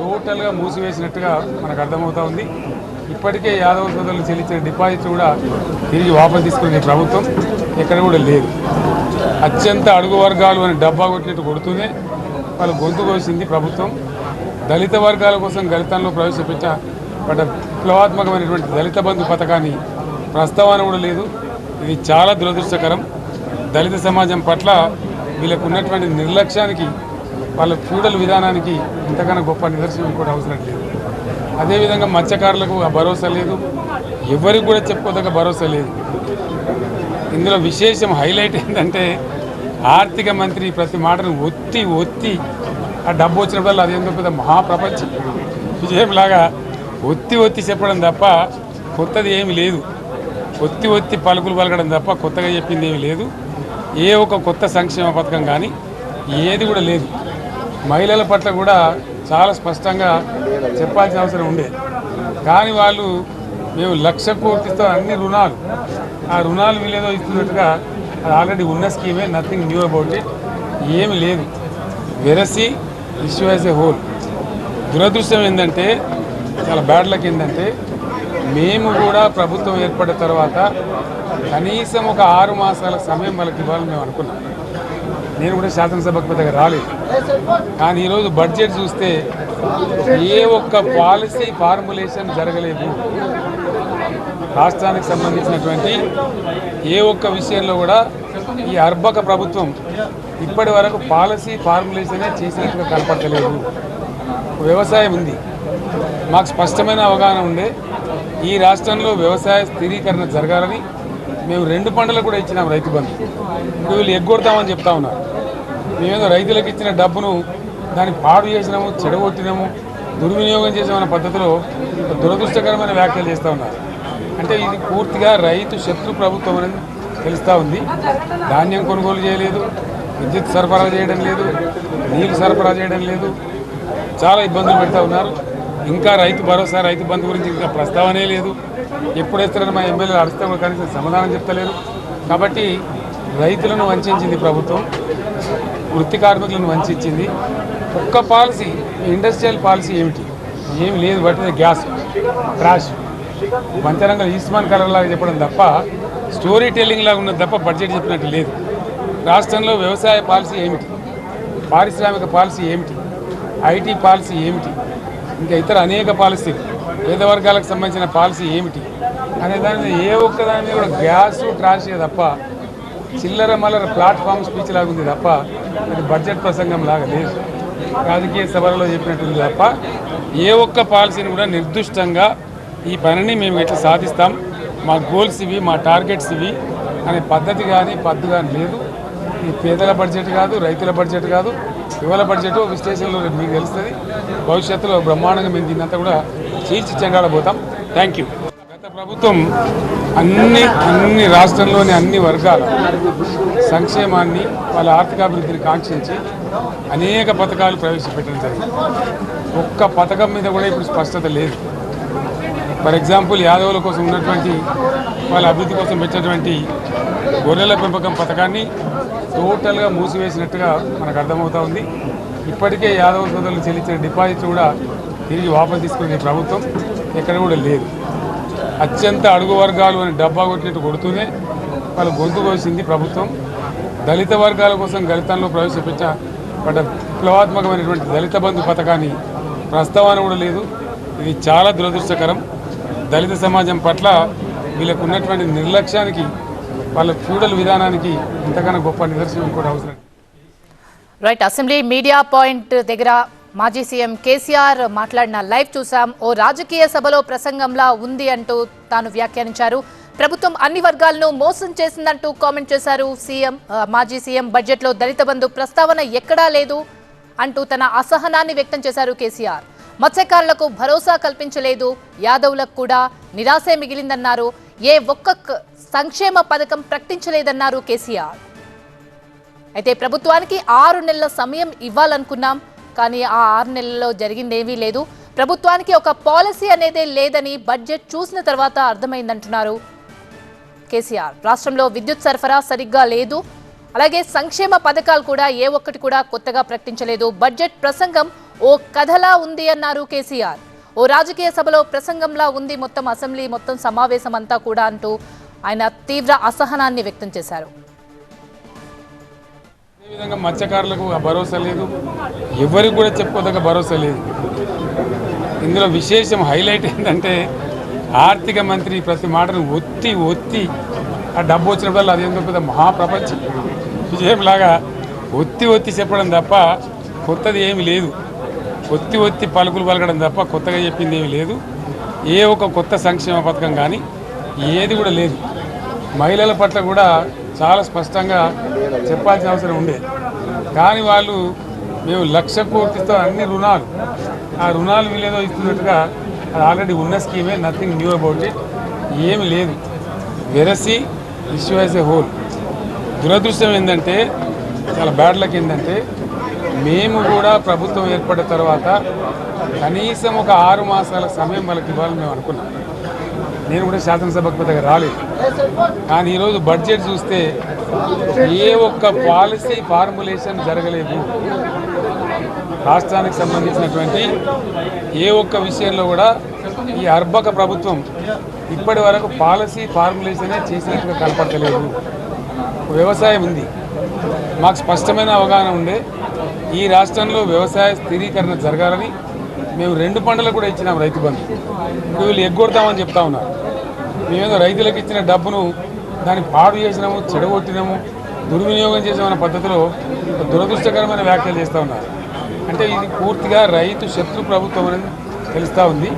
టోటల్గా మూసివేసినట్టుగా మనకు అర్థమవుతా ఉంది. ఇప్పటికే యాదవ సోదరులు చెల్లించిన డిపాజిట్ కూడా తిరిగి వాపసు తీసుకునే ప్రభుత్వం. ఎక్కడ కూడా లేదు. అత్యంత అడుగు వర్గాలు అని డబ్బా కొట్టినట్టు కొడుతూనే వాళ్ళు గొంతు కోసింది ప్రభుత్వం. దళిత వర్గాల కోసం గళితంలో ప్రవేశపెట్ట విప్లవాత్మకమైనటువంటి దళిత బంధు పథకాన్ని ప్రస్తావన కూడా లేదు. ఇది చాలా దురదృష్టకరం. దళిత సమాజం పట్ల వీళ్ళకు ఉన్నటువంటి నిర్లక్ష్యానికి వాళ్ళ ఫ్యూడల్ విధానానికి ఇంతకన్నా గొప్ప నిదర్శనం కూడా అవసరం లేదు. అదేవిధంగా మత్స్యకారులకు ఆ భరోసా లేదు. ఎవరికి కూడా చెప్పుకోదగ్గ భరోసా లేదు. ఇందులో విశేషం హైలైట్ ఏంటంటే ఆర్థిక మంత్రి ప్రతి మాటను ఒత్తి ఒత్తి ఆ డబ్బు వచ్చినప్పుడల్లా అదేందో పెద్ద మహాప్రపంచం. విజయంలాగా ఒత్తి ఒత్తి చెప్పడం తప్ప కొత్తది ఏమి లేదు. ఒత్తి ఒత్తి పలుకులు పలకడం తప్ప కొత్తగా చెప్పింది ఏమి లేదు. ఏ ఒక కొత్త సంక్షేమ పథకం కానీ ఏది కూడా లేదు. మహిళల పట్ల కూడా చాలా స్పష్టంగా చెప్పాల్సిన అవసరం ఉండేది కానీ వాళ్ళు మేము లక్ష కోటితో అన్ని రుణాలు ఆ రుణాలు వీళ్ళేదో ఇస్తున్నట్టుగా అది ఆల్రెడీ ఉన్న స్కీమే నథింగ్ న్యూ అబౌట్ ఇట్ ఏమి లేదు. వెరసి ఇష్యూ యాజ్ ఏ హోల్ దురదృష్టం ఏంటంటే చాలా బ్యాడ్ లక్ ఏంటంటే మేము కూడా ప్రభుత్వం ఏర్పడిన తర్వాత కనీసం ఒక ఆరు మాసాల సమయం వాళ్ళకి ఇవ్వాలని మేము అనుకున్నాం. నేను కూడా శాసనసభకు పెద్దగా రాలేదు. కానీ ఈరోజు బడ్జెట్ చూస్తే ఏ ఒక్క పాలసీ ఫార్ములేషన్ జరగలేదు. రాష్ట్రానికి సంబంధించినటువంటి ఏ ఒక్క విషయంలో కూడా ఈ అర్భక ప్రభుత్వం ఇప్పటి వరకు పాలసీ ఫార్ములేషనే చేసినట్టుగా కనపడలేదు వ్యవసాయం ఉంది. మాకు స్పష్టమైన అవగాహన ఉండే. ఈ రాష్ట్రంలో వ్యవసాయ స్థిరీకరణ జరగాలని మేము రెండు పంటలు కూడా ఇచ్చినాం రైతు బంధు. ఇప్పుడు వీళ్ళు ఎగ్గొడతామని చెప్తా ఉన్నారు. మేమేదో రైతులకు ఇచ్చిన డబ్బును దాన్ని పాడు చేసినాము చెడగొట్టినాము దుర్వినియోగం చేసామన్న పద్ధతిలో ఒక దురదృష్టకరమైన వ్యాఖ్యలు చేస్తూ ఉన్నారు. అంటే ఇది పూర్తిగా రైతు శత్రు ప్రభుత్వం అనేది తెలుస్తూ ఉంది. ధాన్యం కొనుగోలు చేయలేదు విద్యుత్ సరఫరా చేయడం లేదు నీళ్ళు సరఫరా చేయడం లేదు. చాలా ఇబ్బందులు పెడతా ఉన్నారు. ఇంకా రైతు భరోసా రైతు బంధు గురించి ఇంకా ప్రస్తావనే లేదు. ఎప్పుడేస్తారని మా ఎమ్మెల్యేలు అడిగితే కూడా కనీసం సమాధానం చెప్తలేరు. కాబట్టి రైతులను వంచింది ప్రభుత్వం వృత్తి కార్మికులను వంచింది. ఒక్క పాలసీ ఇండస్ట్రియల్ పాలసీ ఏమిటి? ఏమి లేదు పట్టింది గ్యాస్ క్రాష్ మంచరంగం ఈస్మాన్ కలర్ లాగా చెప్పడం తప్ప స్టోరీ టెల్లింగ్ లాగా ఉన్నది తప్ప బడ్జెట్ చెప్పినట్టు లేదు. రాష్ట్రంలో వ్యవసాయ పాలసీ ఏమిటి? పారిశ్రామిక పాలసీ ఏమిటి? ఐటీ పాలసీ ఏమిటి? ఇంకా ఇతర అనేక పాలసీలు పేద వర్గాలకు సంబంధించిన పాలసీ ఏమిటి అనే దాని ఏ ఒక్క దాని మీద కూడా గ్యాస్ ట్రాషే తప్ప చిల్లర మల్లర ప్లాట్ఫామ్ స్పీచ్ లాగా ఉంది తప్ప అది బడ్జెట్ ప్రసంగం లాగా లేదు. రాజకీయ సభలలో చెప్పినట్టుంది తప్ప ఏ ఒక్క పాలసీని కూడా నిర్దిష్టంగా ఈ పనిని మేము ఎట్లా సాధిస్తాం మా గోల్స్ ఇవి మా టార్గెట్స్ ఇవి అనే పద్ధతి కానీ పద్దు కానీ లేదు. ఈ పేదల బడ్జెట్ కాదు రైతుల బడ్జెట్ కాదు ఇవాళ బడ్జెట్ విశ్లేషణలో మీకు తెలుస్తుంది. భవిష్యత్తులో బ్రహ్మాండంగా మేము దీన్నంతా కూడా చీల్చి చెండాడబోతాం థ్యాంక్ యూ గత ప్రభుత్వం అన్ని అన్ని రాష్ట్రంలోని అన్ని వర్గాల సంక్షేమాన్ని వాళ్ళ ఆర్థికాభివృద్ధిని కాంక్షించి అనేక పథకాలు ప్రవేశపెట్టడం జరిగింది. ఒక్క పథకం మీద కూడా ఇప్పుడు స్పష్టత లేదు. ఫర్ ఎగ్జాంపుల్ యాదవుల కోసం ఉన్నటువంటి వాళ్ళ అభివృద్ధి కోసం పెట్టినటువంటి గొర్రెల పెంపకం పథకాన్ని టోటల్గా మూసివేసినట్టుగా మనకు అర్థమవుతా ఉంది. ఇప్పటికే యాదవ సోదరులు చెల్లించిన డిపాజిట్ కూడా తిరిగి వాపసు తీసుకునే ప్రభుత్వం ఎక్కడ కూడా లేదు. అత్యంత అడుగు వర్గాలు అని డబ్బా కొట్టినట్టు కొడుతూనే వాళ్ళు గొంతు కోసింది ప్రభుత్వం. దళిత వర్గాల కోసం గళితంలో ప్రవేశపెట్ట పడ్డ విప్లవాత్మకమైనటువంటి దళిత బంధు పథకాన్ని ప్రస్తావన కూడా లేదు. ఇది చాలా దురదృష్టకరం. దళిత సమాజం పట్ల వీళ్ళకు ఉన్నటువంటి నిర్లక్ష్యానికి వాళ్ళ ఫ్యూడల్ విధానానికి ఇంతకన్నా గొప్ప నిదర్శనం కూడా అవసరం. రైట్ అసెంబ్లీ మీడియా పాయింట్ దగ్గర మాజీ సీఎం కేసీఆర్ మాట్లాడిన లైవ్ చూసాం. ఓ రాజకీయ సభలో ప్రసంగంలా ఉంది అంటూ తాను వ్యాఖ్యానించారు. ప్రభుత్వం అన్ని వర్గాలను మోసం చేసిందంటూ కామెంట్ చేశారు. సీఎం మాజీ సీఎం బడ్జెట్లో దళిత బంధు ప్రస్తావన ఎక్కడా లేదు అంటూ తన అసహనాన్ని వ్యక్తం చేశారు కేసీఆర్. మత్స్యకారులకు భరోసా కల్పించలేదు. యాదవులకు కూడా నిరాశే మిగిలిందన్నారు. ఏ ఒక్క క- సంక్షేమ పథకం ప్రకటించలేదన్నారు కేసీఆర్. అయితే ప్రభుత్వానికి ఆరు నెలల సమయం ఇవ్వాలనుకున్నాం. కానీ ఆ ఆరు నెలల్లో జరిగిందేమీ లేదు. ప్రభుత్వానికి ఒక పాలసీ అనేదే లేదని బడ్జెట్ చూసిన తర్వాత అర్థమైందంటున్నారు. కేసీఆర్. రాష్ట్రంలో విద్యుత్ సరఫరా సరిగ్గా లేదు. అలాగే సంక్షేమ పథకాలు కూడా ఏ ఒక్కటి కూడా కొత్తగా ప్రకటించలేదు. బడ్జెట్ ప్రసంగం ఓ కథలా ఉంది అన్నారు కేసీఆర్. ఓ రాజకీయ సభలో ప్రసంగంలా ఉంది మొత్తం అసెంబ్లీ మొత్తం సమావేశం అంతా కూడా అంటూ ఆయన తీవ్ర అసహనాన్ని వ్యక్తం చేశారు. విధంగా మత్స్యకారులకు భరోసా లేదు? ఎవరికి కూడా చెప్పుకోదగ్గ భరోసా లేదు. ఇందులో విశేషం హైలైట్ ఏంటంటే ఆర్థిక మంత్రి ప్రతి మాటను ఒత్తి ఒత్తి ఆ డబ్బు వచ్చినప్పుడల్లా అదేందో పెద్ద మహాప్రపంచం? విజయంలాగా ఒత్తి ఒత్తి చెప్పడం తప్ప కొత్తది ఏమి లేదు. ఒత్తి ఒత్తి పలుకులు పలకడం తప్ప కొత్తగా చెప్పింది ఏమి లేదు. ఏ ఒక కొత్త సంక్షేమ పథకం కానీ ఏది కూడా లేదు. మహిళల పట్ల కూడా చాలా స్పష్టంగా చెప్పాల్సిన అవసరం ఉండే. కానీ వాళ్ళు మేము లక్ష కోటితో అన్ని రుణాలు ఆ రుణాలు వీళ్ళేదో ఇస్తున్నట్టుగా అది ఆల్రెడీ ఉన్న స్కీమే నథింగ్ న్యూ అబౌట్ ఇట్ ఏమి లేదు. వెరసి ఇష్యూ యాజ్ ఎ హోల్ దురదృష్టం ఏంటంటే చాలా బ్యాడ్ లక్ ఏంటంటే మేము కూడా ప్రభుత్వం ఏర్పడిన తర్వాత కనీసం ఒక ఆరు మాసాల సమయం వాళ్ళకి ఇవ్వాలని మేము అనుకున్నాం. నేను కూడా శాసనసభకు పెద్దగా రాలేదు. కానీ ఈరోజు బడ్జెట్ చూస్తే ఏ ఒక్క పాలసీ ఫార్ములేషన్ జరగలేదు. రాష్ట్రానికి సంబంధించినటువంటి ఏ ఒక్క విషయంలో కూడా ఈ అర్బక ప్రభుత్వం ఇప్పటి వరకు పాలసీ ఫార్ములేషనే చేసినట్టుగా కనపడతలేదు. వ్యవసాయం ఉంది. మాకు స్పష్టమైన అవగాహన ఉండే. ఈ రాష్ట్రంలో వ్యవసాయ స్థిరీకరణ జరగాలని మేము రెండు పంటలు కూడా ఇచ్చినాం రైతు బంధు. ఇప్పుడు వీళ్ళు ఎగ్గొడతామని చెప్తా ఉన్నారు. మేమేదో రైతులకు ఇచ్చిన డబ్బును దాన్ని పాడు చేసినాము చెడగొట్టినాము దుర్వినియోగం చేసామన్న పద్ధతిలో ఒక దురదృష్టకరమైన వ్యాఖ్యలు చేస్తూ ఉన్నారు. అంటే ఇది పూర్తిగా రైతు శత్రు ప్రభుత్వం అనేది తెలుస్తూ ఉంది.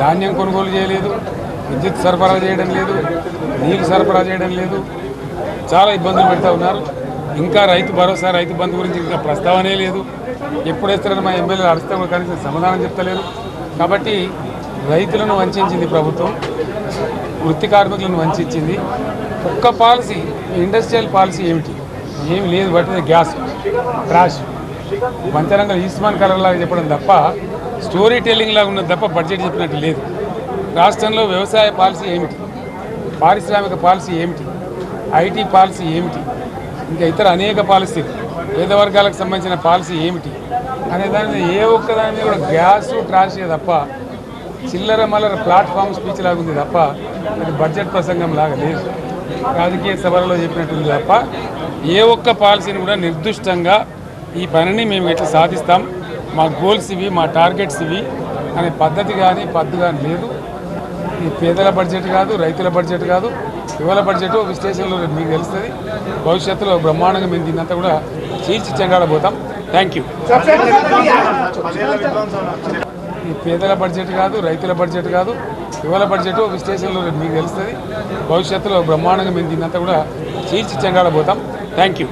ధాన్యం కొనుగోలు చేయలేదు. విద్యుత్ సరఫరా చేయడం లేదు నీరు సరఫరా చేయడం లేదు. చాలా ఇబ్బందులు పెడతా ఉన్నారు. ఇంకా రైతు భరోసా రైతు బంధు గురించి ఇంకా ప్రస్తావనే లేదు. ఎప్పుడేస్తారని మా ఎమ్మెల్యేలు అడిస్తే కూడా కనీసం సమాధానం చెప్తలేరు కాబట్టి రైతులను వంచింది ప్రభుత్వం వృత్తి కార్మికులను వంచింది ఒక్క పాలసీ ఇండస్ట్రియల్ పాలసీ ఏమిటి? ఏమి లేదు పట్టింది గ్యాస్ ట్రాష్. పంచరంగం ఈస్మాన్ కలర్ లాగా చెప్పడం తప్ప స్టోరీ టెల్లింగ్ లాగా ఉన్నది తప్ప బడ్జెట్ చెప్పినట్టు లేదు. రాష్ట్రంలో వ్యవసాయ పాలసీ ఏమిటి? పారిశ్రామిక పాలసీ ఏమిటి? ఐటీ పాలసీ ఏమిటి? ఇంకా ఇతర అనేక పాలసీలు. పేద వర్గాలకు సంబంధించిన పాలసీ ఏమిటి? అనే దాని మీద ఏ ఒక్క దాని మీద కూడా గ్యాస్ ట్రాషే తప్ప చిల్లర మల్లర ప్లాట్ఫామ్ స్పీచ్ లాగా ఉంది తప్ప అది బడ్జెట్ ప్రసంగం లాగా లేదు. రాజకీయ సభలలో చెప్పినట్టుంది తప్ప ఏ ఒక్క పాలసీని కూడా నిర్దిష్టంగా ఈ పనిని మేము ఎట్లా సాధిస్తాం? మా గోల్స్ ఇవి మా టార్గెట్స్ ఇవి అనే పద్ధతి కానీ పద్దు కానీ లేదు. ఈ పేదల బడ్జెట్ కాదు రైతుల బడ్జెట్ కాదు యువల బడ్జెట్ విశ్లేషణలో స్టేషన్లో మీకు తెలుస్తుంది. భవిష్యత్తులో బ్రహ్మాండంగా మేము దీన్నంతా కూడా చీల్చి చెండాడబోతాం థ్యాంక్ యూ ఈ పేదల బడ్జెట్ కాదు రైతుల బడ్జెట్ కాదు యువల బడ్జెట్ విశ్లేషణలో స్టేషన్లో మీకు తెలుస్తుంది. భవిష్యత్తులో బ్రహ్మాండంగా మేము దీన్నంతా కూడా చీల్చి చెండాడబోతాం థ్యాంక్ యూ